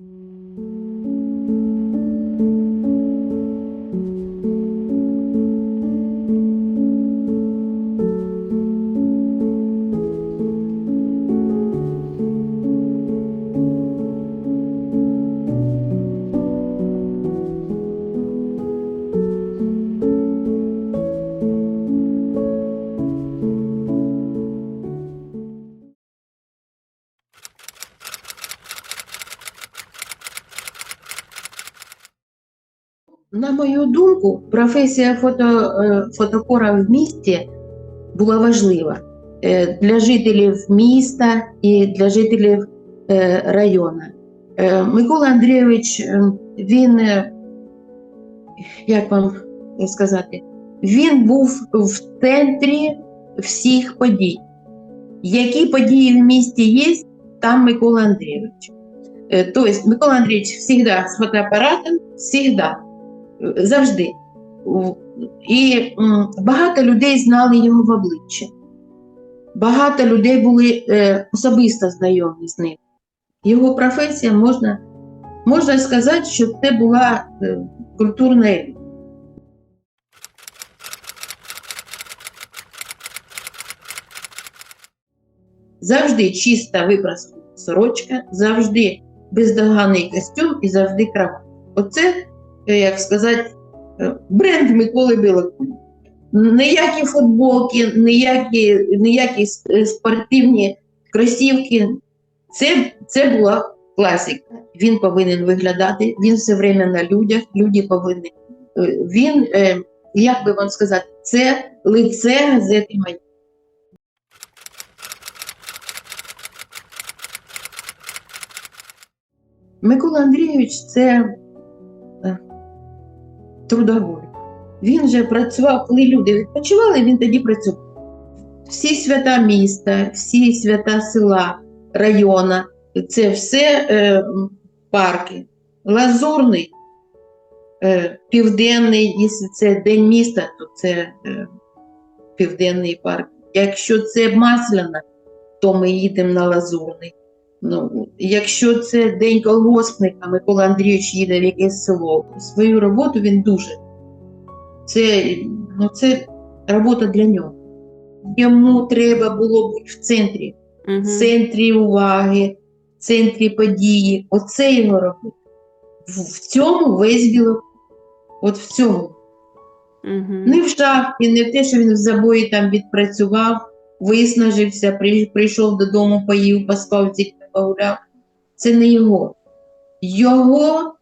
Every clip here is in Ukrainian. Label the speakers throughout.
Speaker 1: Mm. На мою думку, професія фото, е, фотокора в місті була важлива е, для жителів міста і для жителів е, району. Микола Андрійович, він, як вам сказати, він був в центрі всіх подій. Які події в місті є, там Микола Андрійович. Тобто Микола Андрійович завжди з фотоапаратом, завжди завжди. І багато людей знали його в обличчя. Багато людей були е, особисто знайомі з ним. Його професія можна, можна сказати, що це була е, культурна еліта. Завжди чиста випрасана сорочка, завжди бездоганний костюм і завжди крават. Оце як сказати, е, бренд Миколи Білокуня. Ніякі футболки, ніякі, ніякі е, спортивні кросівки. Це, це була класика. Він повинен виглядати, він все время на людях, люди повинні. е, Він, е, як би вам сказати, це лице газети «Майдан». Микола Андрійович це е, трудоголік. Він же працював, коли люди відпочивали, він тоді працював. Всі свята міста, всі свята села, района це все е, парки. Лазурний, е, південний, якщо це День міста, то це е, південний парк. Якщо це Масляна, то ми їдемо на Лазурний. Ну, якщо це день колгоспника, Микола Андрійович їде в якесь село. Свою роботу він дуже. Це, ну, це робота для нього. Йому треба було бути в центрі, в центрі уваги, в центрі події. Оце його робота. В, в цьому весь білок. От в цьому.
Speaker 2: Мгм.
Speaker 1: Не в шахті, не в те, що він в забої там відпрацював, виснажився, прийшов додому, поїв, поспав, погуляв. Це не його. Його,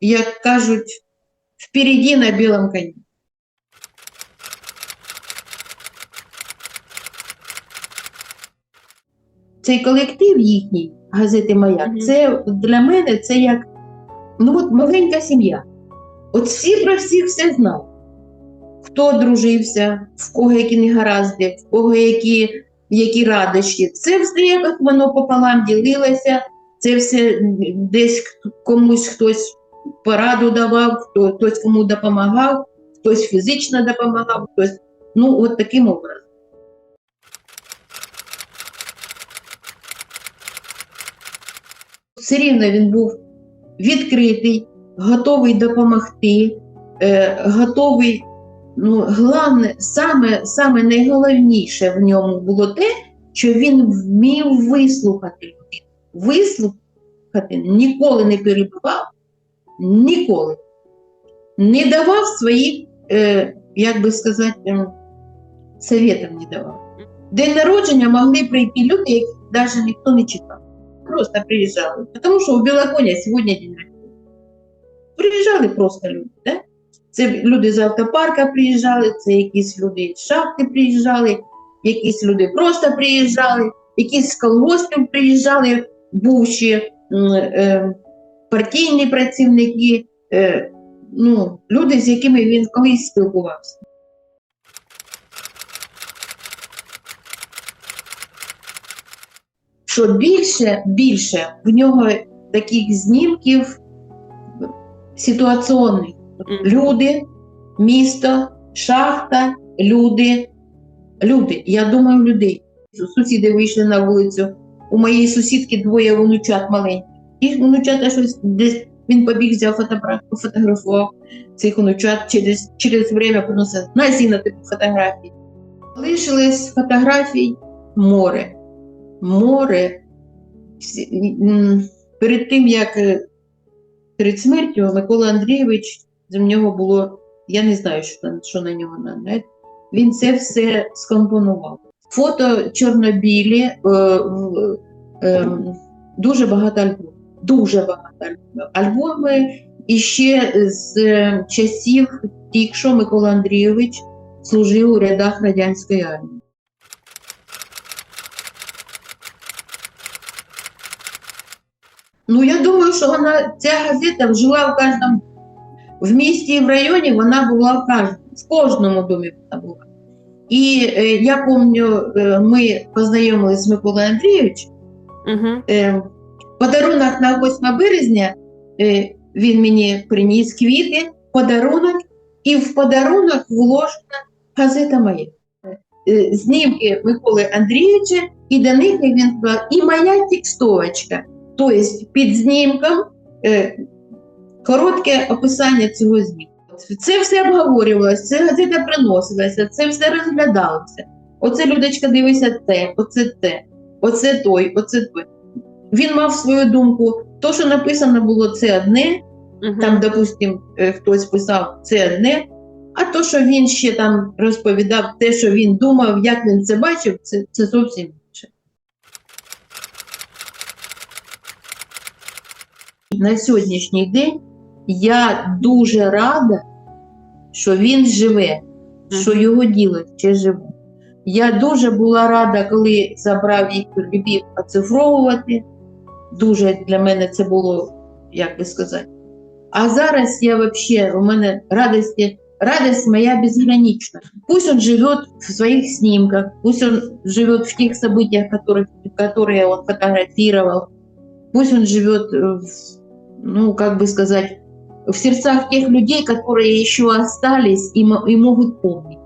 Speaker 1: як кажуть, впереді на білому коні. Цей колектив їхній, газети Маяк,
Speaker 2: Мгм.
Speaker 1: це для мене це як ну, от маленька сім'я. От всі про всіх все знають хто одружився, в кого які негаразди, в кого які, які радощі. Це все якось воно пополам ділилося, це все десь комусь хтось пораду давав, хтось кому допомагав, хтось фізично допомагав, хтось. Ну, от таким образом. Все рівно він був відкритий, готовий допомогти, е, готовий ну, головне, саме, саме найголовніше в ньому було те, що він вмів вислухати. Вислухати ніколи не перебував, ніколи. Не давав своїх, е, як би сказати, советів не давав. День народження могли прийти люди, яких навіть ніхто не чекав. Просто приїжджали. Тому що у Білоконя сьогодні день народження. Приїжджали просто люди. Да? Це люди з автопарка приїжджали, це якісь люди з шахти приїжджали, якісь люди просто приїжджали, якісь з колгоспів приїжджали, бувші е, партійні працівники, е, ну, люди, з якими він колись спілкувався. Що більше, більше в нього таких знімків ситуаційних. Люди, місто, шахта, люди. Люди, я думаю, людей. Сусіди вийшли на вулицю. У моєї сусідки двоє внучат маленьких. І внучата щось десь він побіг, взяв фотоапарат, пофотографував цих внучат через, через время приносив на на тобі фотографії. Лишились фотографій море. Море. Перед тим, як е, перед смертю Микола Андрійович, з нього було, я не знаю, що, там- що на нього навіть, він це все скомпонував. Фото чорнобілі, е, в- е, дуже багато альбомів. Дуже багато альбомів. Альбоми іще з часів, тільки що Микола Андрійович служив у рядах радянської армії. Ну, я думаю, що вона, ця газета жила в кожному в місті і в районі, вона була в кожному, в кожному домі вона була. І е, я пам'ятаю, е, ми познайомилися з Миколою Андрійовичем.
Speaker 2: Угу.
Speaker 1: Е, подарунок на 8 березня е, він мені приніс квіти, подарунок, і в подарунок вложена газета моя. Е, знімки Миколи Андрійовича, і до них, він сказав, і моя текстовочка. Тобто під знімком е, коротке описання цього знімку. Це все обговорювалося, це газета приносилася, це все розглядалося. Оце Людочка дивися те, оце те, оце той, оце той. Він мав свою думку. То, що написано було, це одне,
Speaker 2: Угу.
Speaker 1: там, допустим, е, хтось писав це одне, а то, що він ще там розповідав, те, що він думав, як він це бачив, це, це зовсім інше. На сьогоднішній день я дуже рада, що він живе, що
Speaker 2: Мгм.
Speaker 1: його діло ще живе. Я дуже була рада, коли забрав Віктор Любів оцифровувати. Дуже для мене це було, як би сказати. А зараз я вообще, у мене радости, радость моя безгранична. Пусть он живет в своих снимках, пусть он живет в тех событиях, которых, которые он фотографировал, пусть он живет, э, в, ну, как бы сказать, в сердцах тех людей, которые еще остались и, и могут помнить.